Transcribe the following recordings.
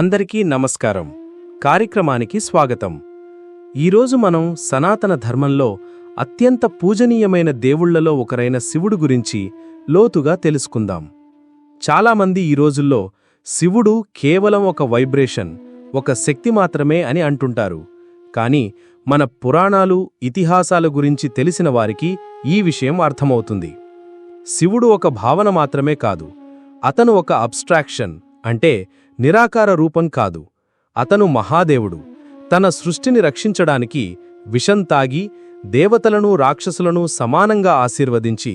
అందరికీ నమస్కారం. కార్యక్రమానికి స్వాగతం. ఈరోజు మనం సనాతన ధర్మంలో అత్యంత పూజనీయమైన దేవుళ్ళలో ఒకరైన శివుడు గురించి లోతుగా తెలుసుకుందాం. చాలామంది ఈ రోజుల్లో శివుడు కేవలం ఒక వైబ్రేషన్ ఒక శక్తి మాత్రమే అని అంటుంటారు. కానీ మన పురాణాలు ఇతిహాసాల గురించి తెలిసిన వారికి ఈ విషయం అర్థమవుతుంది. శివుడు ఒక భావన మాత్రమే కాదు అతను ఒక అబ్స్ట్రాక్షన్ అంటే నిరాకార రూపం కాదు. అతను మహాదేవుడు. తన సృష్టిని రక్షించడానికి విషం తాగి దేవతలను రాక్షసులను సమానంగా ఆశీర్వదించి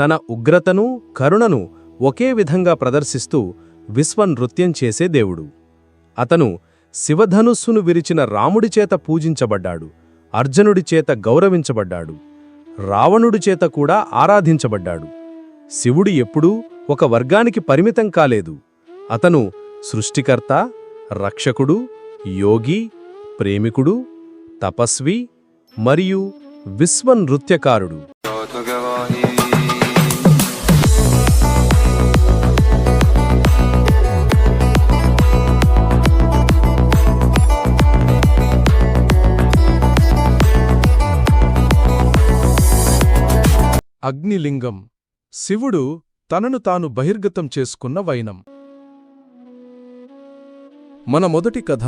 తన ఉగ్రతను కరుణను ఒకే విధంగా ప్రదర్శిస్తూ విశ్వనృత్యం చేసే దేవుడు. అతను శివధనుస్సును విరిచిన రాముడి చేత పూజించబడ్డాడు. అర్జునుడి చేత గౌరవించబడ్డాడు. రావణుడి చేత కూడా ఆరాధించబడ్డాడు. శివుడు ఎప్పుడూ ఒక వర్గానికి పరిమితం కాలేదు. అతను సృష్టికర్త రక్షకుడు యోగి ప్రేమికుడు తపస్వి మరియు విశ్వనృత్యకారుడు. అగ్నిలింగం. శివుడు తనను తాను బహిర్గతం చేసుకున్న వైనం. మన మొదటి కథ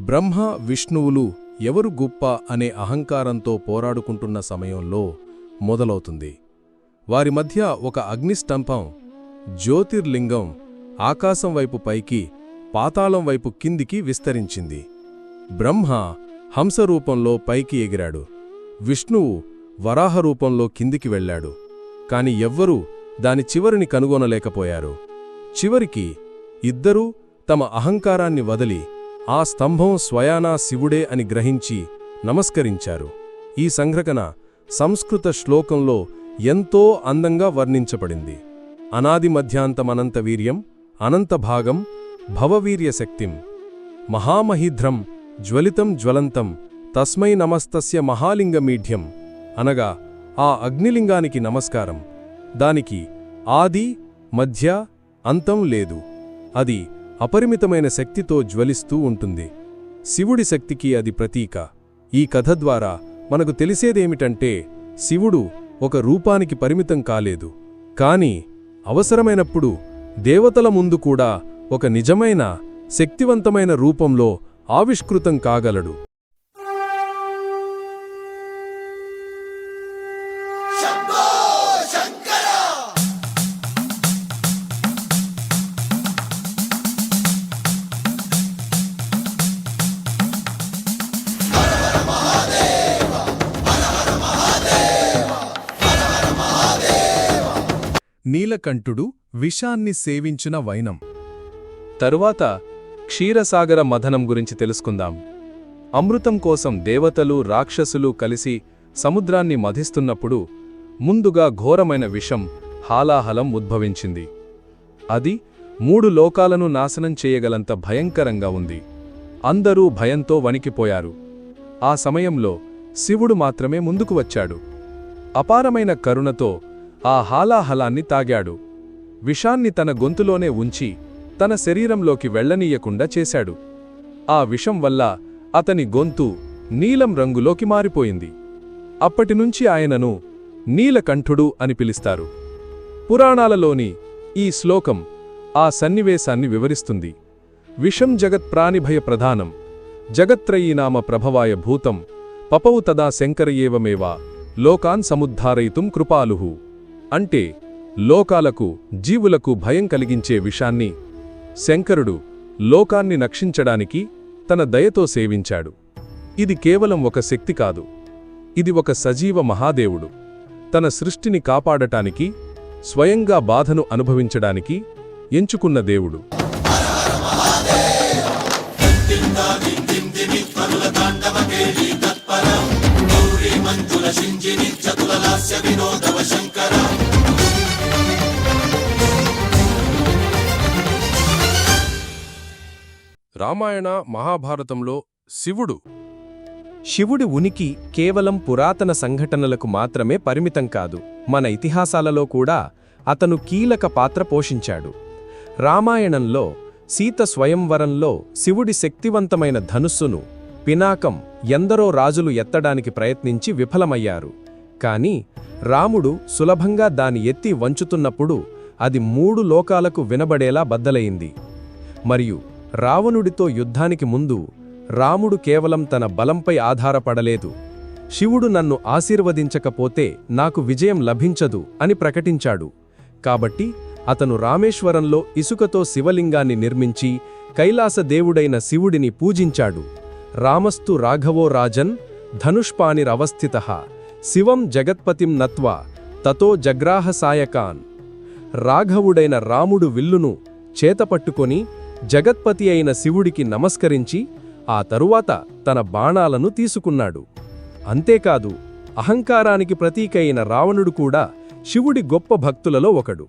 బ్రహ్మ విష్ణువులు ఎవరు గొప్ప అనే అహంకారంతో పోరాడుకుంటున్న సమయంలో మొదలవుతుంది. వారి మధ్య ఒక అగ్నిస్తంభం జ్యోతిర్లింగం ఆకాశం వైపు పైకి పాతాళం వైపు కిందికి విస్తరించింది. బ్రహ్మ హంసరూపంలో పైకి ఎగిరాడు. విష్ణువు వరాహ రూపంలో కిందికి వెళ్ళాడు. కాని ఎవ్వరూ దాని చివరిని కనుగొనలేకపోయారు. చివరికి ఇద్దరూ తమ అహంకారాన్ని వదిలి ఆ స్తంభం స్వయానా శివుడే అని గ్రహించి నమస్కరించారు. ఈ సంఘ్రకణ సంస్కృత శ్లోకంలో ఎంతో అందంగా వర్ణించబడింది. అనాది మధ్యాంతమనంత వీర్యం అనంతభాగం భవవీర్యశక్తిం మహామహీధ్రం జ్వలితం జ్వలంతం తస్మై నమస్తస్య మహాలింగమీఢ్యం. అనగా ఆ అగ్నిలింగానికి నమస్కారం. దానికి ఆది మధ్య అంతం లేదు. అది అపరిమితమైన శక్తితో జ్వలిస్తూ ఉంటుంది. శివుడి శక్తికి అది ప్రతీక. ఈ కథ ద్వారా మనకు తెలిసేదేమిటంటే శివుడు ఒక రూపానికి పరిమితం కాలేదు. కాని అవసరమైనప్పుడు దేవతల ముందు కూడా ఒక నిజమైన శక్తివంతమైన రూపంలో ఆవిష్కృతం కాగలడు. నీలకంఠుడు విషాన్ని సేవించిన వైనం. తరువాత క్షీరసాగర మథనం గురించి తెలుసుకుందాం. అమృతం కోసం దేవతలు రాక్షసులు కలిసి సముద్రాన్ని మధిస్తున్నప్పుడు ముందుగా ఘోరమైన విషం హాలాహలం ఉద్భవించింది. అది మూడు లోకాలను నాశనం చేయగలంత భయంకరంగా ఉంది. అందరూ భయంతో వణికిపోయారు. ఆ సమయంలో శివుడు మాత్రమే ముందుకు వచ్చాడు. అపారమైన కరుణతో ఆ హాలాహలాన్ని తాగాడు. విషాన్ని తన గొంతులోనే ఉంచి తన శరీరంలోకి వెళ్ళనీయకుండా చేశాడు. ఆ విషం వల్ల అతని గొంతు నీలం రంగులోకి మారిపోయింది. అప్పటినుంచి ఆయనను నీలకంఠుడు అని పిలుస్తారు. పురాణాలలోని ఈ శ్లోకం ఆ సన్నివేశాన్ని వివరిస్తుంది. విషం జగత్ ప్రాణిభయ ప్రధానం జగత్రయీనామ ప్రభవాయ భూతం పపవు తదా శంకరయేవమేవా లోకాన్ సముద్ధారయితుం కృపాలుహు అంటే లోకాలకు జీవులకు భయం కలిగించే విషాన్ని శంకరుడు లోకాన్ని నక్షించడానికి తన దయతో సేవించాడు. ఇది కేవలం ఒక శక్తి కాదు. ఇది ఒక సజీవ మహాదేవుడు. తన సృష్టిని కాపాడటానికి స్వయంగా బాధను అనుభవించడానికి ఎంచుకున్న దేవుడు. రామాయణ మహాభారతంలో శివుడు. శివుడి ఉనికి కేవలం పురాతన సంఘటనలకు మాత్రమే పరిమితం కాదు మన ఇతిహాసాలలో కూడా అతను కీలక పాత్ర పోషించాడు. రామాయణంలో సీత స్వయంవరంలో శివుడి శక్తివంతమైన ధనుస్సును పినాకం ఎందరో రాజులు ఎత్తడానికి ప్రయత్నించి విఫలమయ్యారు. కాని రాముడు సులభంగా దాని ఎత్తి వంచుతున్నప్పుడు అది మూడు లోకాలకు వినబడేలా బద్దలయింది మరియు రావణుడితో యుద్ధానికి ముందు రాముడు కేవలం తన బలంపై ఆధారపడలేదు. శివుడు నన్ను ఆశీర్వదించకపోతే నాకు విజయం లభించదు అని ప్రకటించాడు. కాబట్టి అతను రామేశ్వరంలో ఇసుకతో శివలింగాన్ని నిర్మించి కైలాసదేవుడైన శివుడిని పూజించాడు. రామస్తు రాఘవో రాజన్ ధనుష్పానిరవస్థిత శివం జగత్పతిం నత్వా తతో జగ్రాహ సాయకాన్. రాఘవుడైన రాముడు విల్లును చేతపట్టుకొని జగత్పతి అయిన శివుడికి నమస్కరించి ఆ తరువాత తన బాణాలను తీసుకున్నాడు. అంతేకాదు అహంకారానికి ప్రతీకైన రావణుడు కూడా శివుడి గొప్ప భక్తులలో ఒకడు.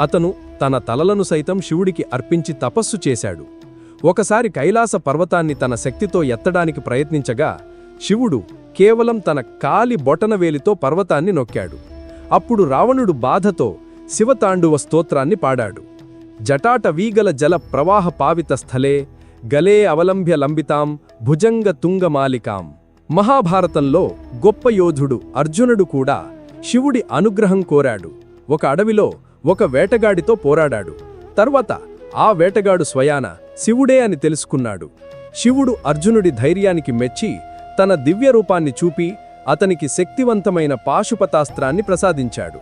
అతను తన తలలను సైతం శివుడికి అర్పించి తపస్సు చేశాడు. ఒకసారి కైలాస పర్వతాన్ని తన శక్తితో ఎత్తడానికి ప్రయత్నించగా శివుడు కేవలం తన కాలి బొటనవేలితో పర్వతాన్ని నొక్కాడు. అప్పుడు రావణుడు బాధతో శివతాండువ స్తోత్రాన్ని పాడాడు. జటాట వీగల జల ప్రవాహ పావిత స్థలే గలే అవలంభ్య లంబితాం భుజంగ తుంగమాలికాం మహాభారతంలో గొప్ప యోధుడు అర్జునుడు కూడా శివుడి అనుగ్రహం కోరాడు. ఒక అడవిలో ఒక వేటగాడితో పోరాడాడు. తర్వాత ఆ వేటగాడు స్వయాన శివుడే అని తెలుసుకున్నాడు. శివుడు అర్జునుడి ధైర్యానికి మెచ్చి తన దివ్య రూపాన్ని చూపి అతనికి శక్తివంతమైన పాశుపతాస్త్రాన్ని ప్రసాదించాడు.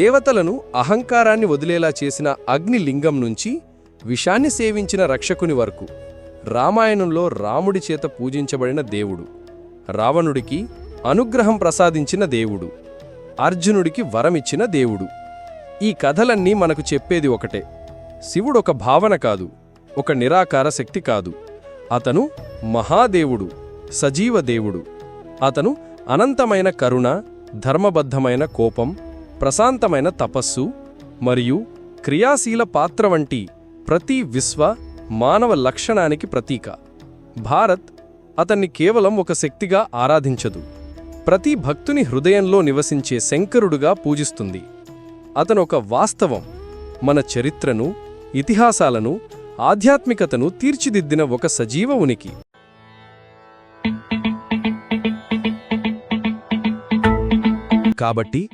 దేవతలను అహంకారాన్ని వదిలేలా చేసిన అగ్నిలింగం నుంచి విషాన్ని సేవించిన రక్షకుని వరకు రామాయణంలో రాముడి చేత పూజించబడిన దేవుడు. రావణుడికి అనుగ్రహం ప్రసాదించిన దేవుడు. అర్జునుడికి వరమిచ్చిన దేవుడు. ఈ కథలన్నీ మనకు చెప్పేది ఒకటే. శివుడొక భావన కాదు ఒక నిరాకార శక్తి కాదు. అతను మహాదేవుడు సజీవ దేవుడు. అతను అనంతమైన కరుణ ధర్మబద్ధమైన కోపం ప్రశాంతమైన తపస్సు మరియు క్రియాశీల పాత్ర వంటి ప్రతి విశ్వ మానవ లక్షణానికి ప్రతీక. భారత్ అతన్ని కేవలం ఒక శక్తిగా ఆరాధించదు. ప్రతి భక్తుని హృదయంలో నివసించే శంకరుడుగా పూజిస్తుంది. అతను ఒక వాస్తవం మన చరిత్రను ఇతిహాసాలను ఆధ్యాత్మికతను తీర్చిదిద్దిన ఒక సజీవ ఉనికి. కాబట్టి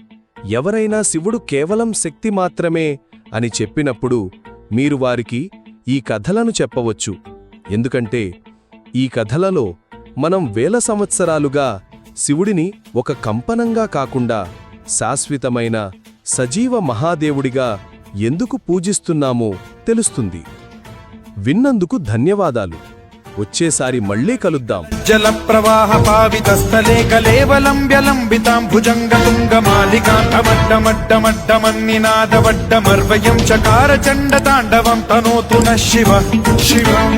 ఎవరైనా శివుడు కేవలం శక్తి మాత్రమే అని చెప్పినప్పుడు మీరు వారికి ఈ కథలను చెప్పవచ్చు. ఎందుకంటే ఈ కథలలో మనం వేల సంవత్సరాలుగా శివుడిని ఒక కంపనంగా కాకుండా శాశ్వతమైన సజీవ మహాదేవుడిగా ఎందుకు పూజిస్తున్నామో తెలుస్తుంది. విన్నందుకు ధన్యవాదాలు. వచ్చేసారి మళ్ళీ కలుద్దాం. జల ప్రవాహ పావిత స్థలే కలేవలంబ్యలంబితాం భుజంగ తుంగ మాలికాంతమడ్డమడ్డమడ్డమన్నినాదవడ్డమర్వయం చకార చండ తాండవం తనోతు న శివ శివం.